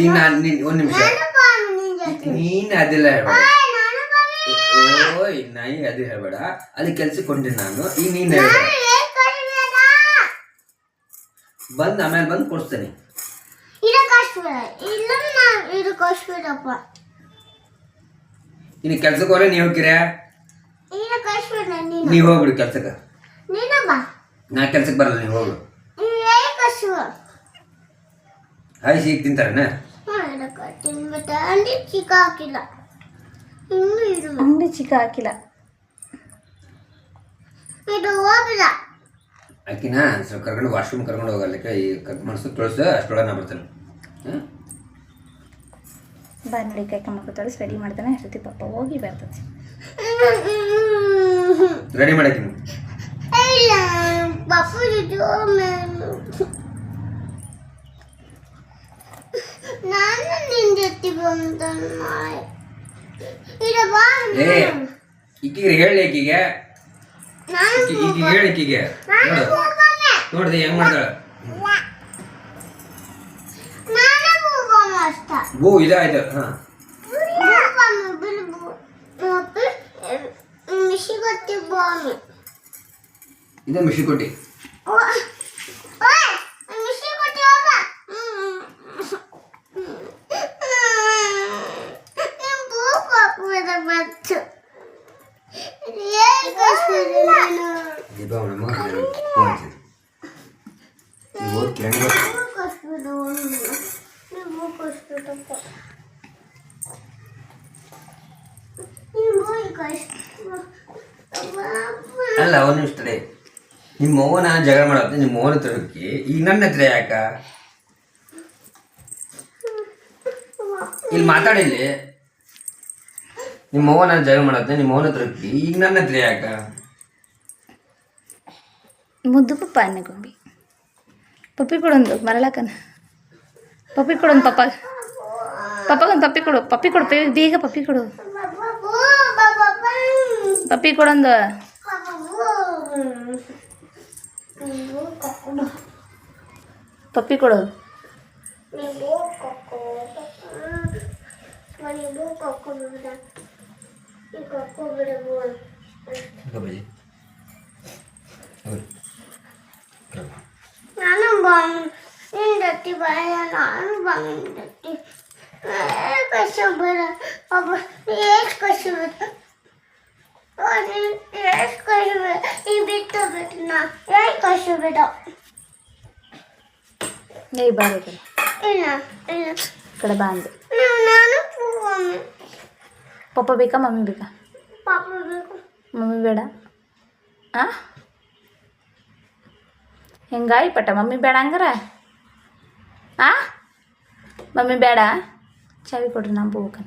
ಈಗ ನಾನು ನಿನ್ ಒಂದು ನಿಮಿಷ. ನಾನು ಅದೆಲ್ಲ ಹೇಳ್ಬೇಡ. ಓಯ್ ನಾಯಿ ಅದು ಹೇಳ್ಬೇಡ. ಅಲ್ಲಿ ಕೆಲ್ಸಕ್ಕೆ ನಾನು. ಈಗ ನೀನು ಹೇಳ್ಬೇಡ. ಬಂದ್ ಆಮೇಲೆ ಬಂದು ಇದಕ್ಕೋಸ್ಕರಪ್ಪ. ಇನ್ನು ಕೆಲ್ಸಕ್ಕೆ ಹೋದ್ರೆ ನೀವು ಹೋಗ್ತೀರಾ? ನೀವು ಹೋಗ್ಬಿಡಿ ಕೆಲ್ಸಕ್ಕೆ. ನಾ ಕೆಲ್ಸಕ್ಕೆ ಬರಲ್ಲ ನೀವು ಹೋಗು ಹಾಯ್ ಈಗ ತಿಂತಾರನ? ಅಂಡಿ ಚಿಕ್ಕ ಹಾಕಿಲ್ಲ. ಇನ್ನು ಇದು ಅಂಗಡಿ ಚಿಕ್ಕ ಹಾಕಿಲ್ಲ. ಇದು ಹೋಗಿಲ್ಲ. ಆಕಿನ ಸ್ವಲ್ಪ ಕರ್ಕೊಂಡು ವಾಶ್ರೂಮ್ ಕರ್ಕೊಂಡು ಹೋಗಲಿಕ್ಕೆ ಈ ಕಟ್ ಮಾಡಿಸು ತೊಳಸು ಅಷ್ಟೊಳಗೆ ನಾ ಬರ್ತೇನೆ. ಹಾಂ ಬಾ ನೋಡಿ ಕೈ ಕಮ್ಮ ತೊಳಸಿ ರೆಡಿ ಮಾಡ್ತಾನೆ ಅಷ್ಟೊತ್ತಿ ಪಾಪ ಹೋಗಿ ಬರ್ತದೆ. ರೆಡಿ ಮಾಡಾಕಿನಿ ಇಲ್ಲ ಪಪ್ಪು ಇದು ನಾನು ನಿನ್ನ ಜೊತೆ ಬಂದ ಇದು ಬಾ ಏ ಈಕಿಗೆ ಹೇಳಿ ಈಕಿ- ಈಕಿಗೆ. ಹೇಳಿ ನೋಡು. ನೋಡ್ದೆ ಹೆಂಗ್ ಮಾಡ್ತಾಳ. ಓ ಇದಾಯ್ತು ಹಾಂ ಮಿಶಿ ಇದೇ ಮಿಷಿ ಕೊಟ್ಟಿ ಓಯ್ ಮಿಶಿ ಗೊತ್ತಿ ಹೋಗ ಬೂಕ್ ಹಾಕುವುದ ಬತ್ತು ಏನು ಕಷ್ಟ ನಾನು ದೀಪ ನಮ್ಮ ಫೋನ್ ಹಚ್ಚಿದ್ರು ನೀವು ಹೋಗಿ ಕೇಳಿ ಅಲ್ಲ ನಿಮಿಷ ತಡೆ. ನಿಮ್ಮ ನಾನು ಜಗಳ ಮಾಡತ್ತೆ ನಿಮ್ಮ ಅವ್ವನ ತರಕ್ಕೆ ಈಗ ನನ್ನ ಹತ್ರ ಯಾಕ? ಇಲ್ಲಿ ಮಾತಾಡಿಲ್ಲಿ ನಿಮ್ಮ ಅವ್ವನ ಜಗಳ ಮಾಡತ್ತೆ ನಿಮ್ಮ ಅವ್ವನ ತರಕ್ಕೆ ಈಗ ನನ್ನ ಹತ್ರ ಯಾಕ? ಮುದ್ದು ಪಪ್ಪ ಅನ್ನಗೊಂಬಿ ಪಪ್ಪಿ ಕೊಡೊಂದು ಮರಳಕ್ಕನ. ಪಪ್ಪಿ ಕೊಡೊಂದು ಪಪ್ಪ. ಪಪ್ಪಗೊಂದು ಪಪ್ಪಿ ಕೊಡು ಪಪ್ಪಿ ಕೊಡು ಬೇಗ ಬೇಗ ಪಪ್ಪಿ ಕೊಡು. ಪಪ್ಪಿ ಕೊಡೊಂದು. ಪಪ್ಪಿ ಕೊಡು. ನಾನು ಬಂದಟ್ಟಿ ಬರ ನಾನು ಬಂದಟ್ಟಿ ಕಷ್ಟ ಬರ ಒಬ್ಬ ಎಷ್ಟು ಕಷ್ಟ ಬರ ಎಷ್ಟು ಕಷ್ಟ ಬರ ಈ ಬಿಟ್ಟು ಬಿಟ್ಟು ನಾ ಎಷ್ಟು ಕಷ್ಟ ಬಿಡ ಏ ಬಾರಿ ಕಡೆ ಇಲ್ಲ ಇಲ್ಲ ಈ ಕಡೆ ಬಾ ಅಂದೆ ನೀವು ನಾನು ಹೋಗೊಮ್ಮೆ ಪಪ್ಪ ಬೇಕಾ ಮಮ್ಮಿ ಬೇಕಾ ಪಾಪ ಬೇಕು ಮಮ್ಮಿ ಬೇಡ ಆ ಹೆಂಗಾಯಿ ಪಟ್ಟ ಮಮ್ಮಿ ಬೇಡ ಹಂಗಾರ ಆ ಮಮ್ಮಿ ಬೇಡ ಚಾವಿ ಕೊಡ್ರಿ ನಾ ಹೋಗ್ಕನ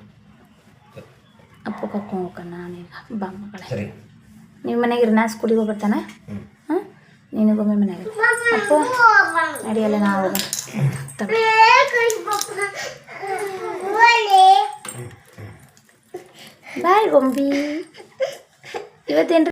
ಅಪ್ಪ ಕರ್ಕೊಂಡು ಹೋಗ್ಕನ ನಾನೀಗ ಬಾ ಮಗಳೇ ಸರಿ ನಿಮ್ಮ ಮನೆಗಿರಿ ನಾ ಸ್ಕೂಲಿಗೆ ಹೋಗ್ಬರ್ತಾನೆ ಹಾಂ ನೀನಿಗೊಮ್ಮೆ ಮನೆಗೆ ಅಪ್ಪ ನಡಿಯಲ್ಲ ನಾ ಹೋಗೋಣ ಬಾಯ್ ಗೊಂಬಿ. ಇವತ್ತೇನು